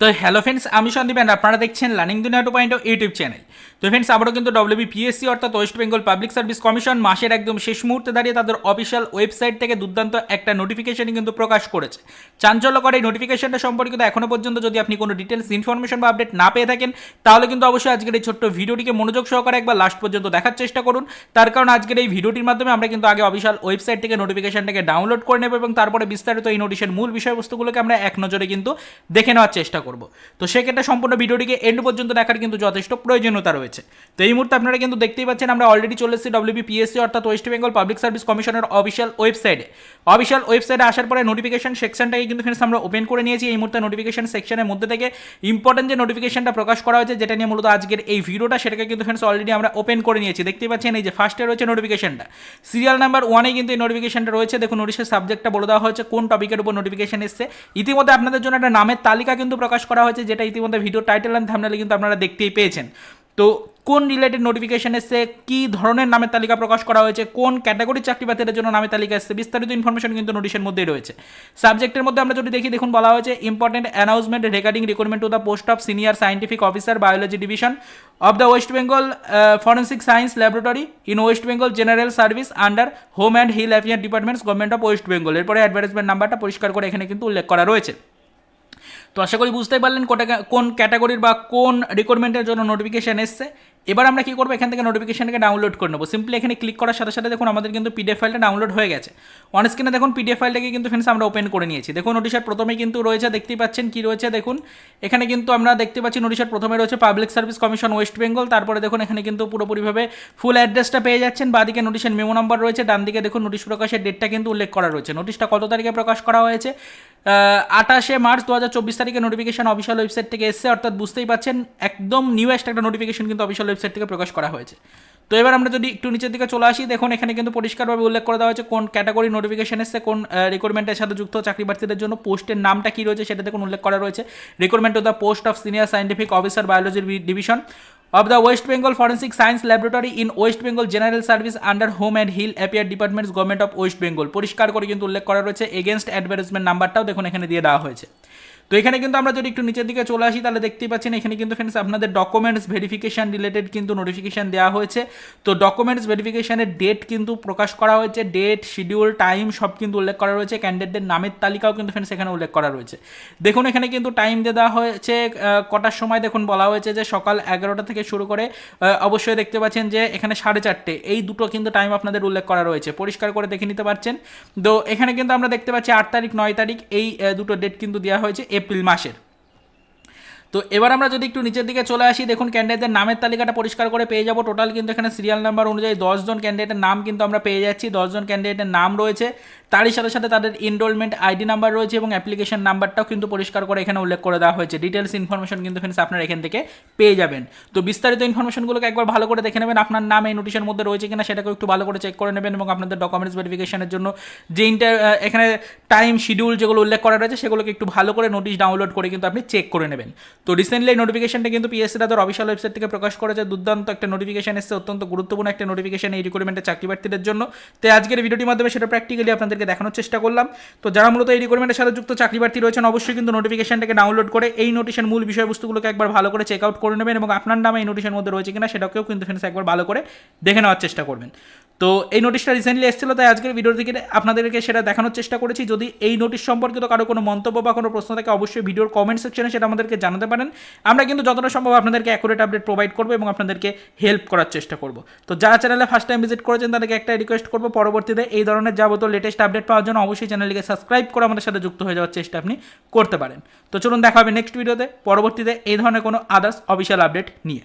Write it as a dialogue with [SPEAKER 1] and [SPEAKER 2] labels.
[SPEAKER 1] তো hello friends আমি Sandeep and আপনারা দেখছেন learning Duniya two point YouTube channel তো ফ্রেন্ডস আবারও কিন্তু ডব্লিউবি পিএসসি অর্থাৎ West Bengal public service commission মাসের একদম শেষ মুহূর্তে দাঁড়িয়ে তাদের অফিসিয়াল ওয়েবসাইট থেকে দুর্দান্ত একটা নোটিফিকেশন কিন্তু প্রকাশ করেছে। চাঞ্চল্যকর এই নোটিফিকেশনটা সম্পর্কিত এখনও পর্যন্ত যদি আপনি কোনো ডিটেলস ইনফরমেশন বা আপডেট না পেয়ে থাকেন, তাহলে কিন্তু অবশ্যই আজকের এই ছোট্ট ভিডিওটিকে মনোযোগ সহকারে একবার লাস্ট পর্যন্ত দেখার চেষ্টা করুন। তার কারণ আজকের এই ভিডিওটির মাধ্যমে আমরা কিন্তু আগে অফিসিয়াল ওয়েবসাইট থেকে নোটিফিকেশনটাকে ডাউনলোড করে নেব এবং তারপরে বিস্তারিত এই নোটিশের মূল বিষয়বস্তুগুলোকে আমরা এক নজরে কিন্তু দেখে নেওয়ার চেষ্টা করব। তো সেক্ষেত্রে সম্পূর্ণ ভিডিওটিকে এন্ড পর্যন্ত দেখার কিন্তু যথেষ্ট প্রয়োজনীয়তা রয়েছে। তো এই মুহূর্তে আপনারা কিন্তু দেখতেই পাচ্ছেন, আমরা অলরেডি চলে এসেছি ডব্লিউবি পিএসসি অর্থাৎ ওয়েস্ট বেঙ্গল পাবলিক সার্ভিস কমিশনের অফিসিয়াল ওয়েবসাইটে অফিসিয়াল ওয়েবসাইটে আসার পরে নোটিফিকেশন সেকশনটাকে কিন্তু ফ্রেন্ডস আমরা ওপেন করে নিয়েছি। এই মুহূর্তে নোটিফিকেশন সেকশনের মধ্যে থেকে ইম্পর্টেন্ট যে নোটিফিকেশনটা প্রকাশ করা হয়েছে, যেটা নিয়ে মূলত আজকের এই ভিডিওটা, সেটাকে কিন্তু ফ্রেন্ডস অলরেডি আমরা ওপেন করে নিয়েছি। দেখতেই পাচ্ছেন, এই যে ফার্স্টে রয়েছে নোটিফিকেশনটা সিরিয়াল নাম্বার ওয়ানে কিন্তু এই নোটিফিকেশনটা রয়েছে। দেখুন নোটিশের সাবজেক্টটা বলে দেওয়া হয়েছে, কোন টপিকের উপর নোটিফিকেশন এসছে। ইতিমধ্যে আপনাদের জন্য একটা নামের তালিকা কিন্তু প্রকাশ করা হয়েছে, যেটা ইতিমধ্যে ভিডিও টাইটেল অ্যান্ড থামনেলে কিন্তু আপনারা দেখতেই পেয়েছেন। তো কোন রিলেটেড নোটিফিকেশন এসছে, কী ধরনের নামের তালিকা প্রকাশ করা হয়েছে, কোন ক্যাটাগরির চাকরি বাতিলের জন্য নামের তালিকা এসছে, বিস্তারিত ইনফরমেশন কিন্তু নোটিশের মধ্যেই রয়েছে। সাবজেক্টের মধ্যে আমরা যদি দেখি, দেখুন বলা হয়েছে important announcement regarding recruitment to the post of senior scientific officer biology division of the West Bengal forensic science laboratory in West Bengal general service under home and hill affair departments government of West Bengal এরপরে advertisement নাম্বারটা পরিষ্কার করে এখানে কিন্তু উল্লেখ করা রয়েছে। তো আশা করি বুঝতেই পারলেন কোটা কোন ক্যাটাগরির বা কোন রিক্রুটমেন্টের জন্য নোটিফিকেশান এসছে। এবার আমরা কী করব? এখান থেকে নোটিফিকেশনকে ডাউনলোড করে নেব। সিম্পলি এখানে ক্লিক করার সাথে সাথে দেখুন আমাদের কিন্তু পিডিএফ ফাইলটা ডাউনলোড হয়ে গেছে। অন স্ক্রিনে দেখুন পিডিএফ ফাইলটাকে কিন্তু ফ্রেন্ডস আমরা ওপেন করে নিয়েছি। দেখুন নোটিশের প্রথমে কিন্তু রয়েছে, দেখতেই পাচ্ছেন কি রয়েছে? দেখুন, এখানে কিন্তু আমরা দেখতে পাচ্ছি নোটিশের প্রথমে রয়েছে public service commission West Bengal তারপরে দেখুন এখানে কিন্তু পুরোপুরিভাবে ফুল অ্যাড্রেসটা পেয়ে যাচ্ছেন। বাদিকে নোটিশের মেমো নাম্বার রয়েছে, ডান দিকে দেখুন নোটিশ প্রকাশের ডেটটা কিন্তু উল্লেখ করা রয়েছে। নোটিশটা কত তারিখে প্রকাশ করা হয়েছে? আঠাশে মার্চ দু হাজার চব্বিশ তারিখে নোটিফিকেশন অফিসিয়াল ওয়েবসাইট থেকে এসছে। অর্থাৎ বুঝতেই পাচ্ছেন, একদম নিউয়েস্ট একটা নোটিফিকেশন কিন্তু অফিসিয়াল থেকে প্রকাশ করা হয়েছে। তো এবার আমরা যদি একটু নিচের দিকে চলে আসি, দেখুন এখানে কিন্তু পরিষ্কারভাবে উল্লেখ করে দেওয়া হয়েছে কোন ক্যাটাগরি নোটিফিকেশন এসছে, কোন রিক্রুটমেন্টের সাথে যুক্ত চাকরি প্রার্থীদের জন্য পোস্টের নামটা কী রয়েছে সেটা দেখুন উল্লেখ করা রয়েছে। Recruitment of the post of senior scientific officer বায়োলজির division of the West Bengal Forensic Science Laboratory in West Bengal General Service under Home and Hill Appear Departments, Government of West Bengal পরিষ্কার করে কিন্তু উল্লেখ করা রয়েছে against advertisement নাম্বারটাও দেখুন এখানে দিয়ে দেওয়া হয়েছে। তো এখানে কিন্তু আমরা যদি একটু নিচের দিকে চলে আসি, তাহলে দেখতেই পাচ্ছেন এখানে কিন্তু ফ্রেন্ডস আপনাদের ডকুমেন্টস ভেরিফিকেশন রিলেটেড কিন্তু নোটিফিকেশান দেওয়া হয়েছে। তো ডকুমেন্টস ভেরিফিকেশানের ডেট কিন্তু প্রকাশ করা হয়েছে ডেট শিডিউল টাইম সব কিন্তু উল্লেখ করা রয়েছে। ক্যান্ডিডেটদের নামের তালিকাও কিন্তু ফ্রেন্ডস এখানে উল্লেখ করা রয়েছে। দেখুন, এখানে কিন্তু টাইম দিয়ে দেওয়া হয়েছে কটার সময়? দেখুন, বলা হয়েছে যে সকাল এগারোটা থেকে শুরু করে অবশ্যই দেখতে পাচ্ছেন যে এখানে সাড়ে চারটে। এই দুটো কিন্তু টাইম আপনাদের উল্লেখ করা রয়েছে। পরিষ্কার করে দেখে নিতে পারছেন। তো এখানে কিন্তু আমরা দেখতে পাচ্ছি আট তারিখ, নয় তারিখ, এই দুটো ডেট কিন্তু দেওয়া হয়েছে। এপ্রিল মাসের। তো এবার আমরা যদি একটু নিচের দিকে চলে আসি, দেখুন ক্যান্ডিডেটদের নামের তালিকাটা পরিষ্কার করে পেয়ে যাব। টোটাল কিন্তু এখানে সিরিয়াল নাম্বার অনুযায়ী দশজন ক্যান্ডিডেটের নাম কিন্তু আমরা পেয়ে যাচ্ছি। দশজন ক্যান্ডিডেটের নাম রয়েছে। তারই সাথে সাথে তাদের এনরোলমেন্ট আইডি নাম্বার রয়েছে এবং অ্যাপ্লিকেশন নাম্বারটাও কিন্তু পরিষ্কার করে এখানে উল্লেখ করে দেওয়া হয়েছে। ডিটেলস ইনফরমেশন কিন্তু ফ্রেন্ডস আপনারা এখান থেকে পেয়ে যাবেন। তো বিস্তারিত ইনফরমেশনগুলোকে একবার ভালো করে দেখে নেবেন। আপনার নাম এই নোটিশের মধ্যে রয়েছে কিনা সেটাকে একটু ভালো করে চেক করে নেবেন এবং আপনাদের ডকুমেন্টস ভেরিফিকেশনের জন্য যে ইন্টার এখানে টাইম শিডিউল যেগুলো উল্লেখ করা রয়েছে সেগুলোকে একটু ভালো করে নোটিশ ডাউনলোড করে কিন্তু আপনি চেক করে নেবেন। তো রিসেন্টলি নোটিফিকেশনটা কিন্তু পিএসসি তাদের অফিসিয়াল ওয়েবসাইট থেকে প্রকাশ করেছে। দুর্দান্ত একটা নোটিফিকেশন এসেছে, অত্যন্ত গুরুত্বপূর্ণ একটা নোটিফিকেশন এই রিক্রুটমেন্টের চাকরি প্রার্থীদের জন্য। তো আজকের ভিডিওটির মাধ্যমে সেটা প্র্যাকটিক্যালি আপনাদেরকে দেখানোর চেষ্টা করলাম। তো যারা মূলত এই রিক্রুটমেন্টের সাথে যুক্ত চাকরি প্রার্থী রয়েছেন, অবশ্যই কিন্তু নোটিফিকেশনটাকে ডাউনলোড করে এই নোটিশের মূল বিষয়বস্তুগুলোকে একবার ভালো করে চেক আউট করে নেবেন এবং আপনার নামে এই নোটিশের মধ্যে রয়েছে কিনা, সেটাকেও কিন্তু ফ্রেন্ডস একবার ভালো করে দেখে নেওয়ার চেষ্টা করবেন। তো এই নোটিশটা রিসেন্টলি এসেছিল, তাই আজকের ভিডিও থেকে আপনাদেরকে সেটা দেখানোর চেষ্টা করেছি। যদি এই নোটিশ সম্পর্কিত কারও কোনো মন্তব্য বা কোনো প্রশ্ন থাকে, অবশ্যই ভিডিওর কমেন্ট সেকশনে সেটা আমাদেরকে জানাতে পারেন। আমরা কিন্তু যতটা সম্ভব আপনাদেরকে অ্যাকুরেট আপডেট প্রোভাইড করব এবং আপনাদেরকে হেল্প করার চেষ্টা করব। তো যারা চ্যানেলে ফার্স্ট টাইম ভিজিট করেছেন, তাদেরকে একটা রিকোয়েস্ট করব, পরবর্তীতে এই ধরনের যাবতীয় লেটেস্ট আপডেট পাওয়ার জন্য অবশ্যই চ্যানেলটিকে সাবস্ক্রাইব করে আমাদের সাথে যুক্ত হয়ে যাওয়ার চেষ্টা আপনি করতে পারেন। তো চলুন দেখা হবে নেক্সট ভিডিওতে পরবর্তীতে এই ধরনের কোনো আদার্স অফিসিয়াল আপডেট নিয়ে।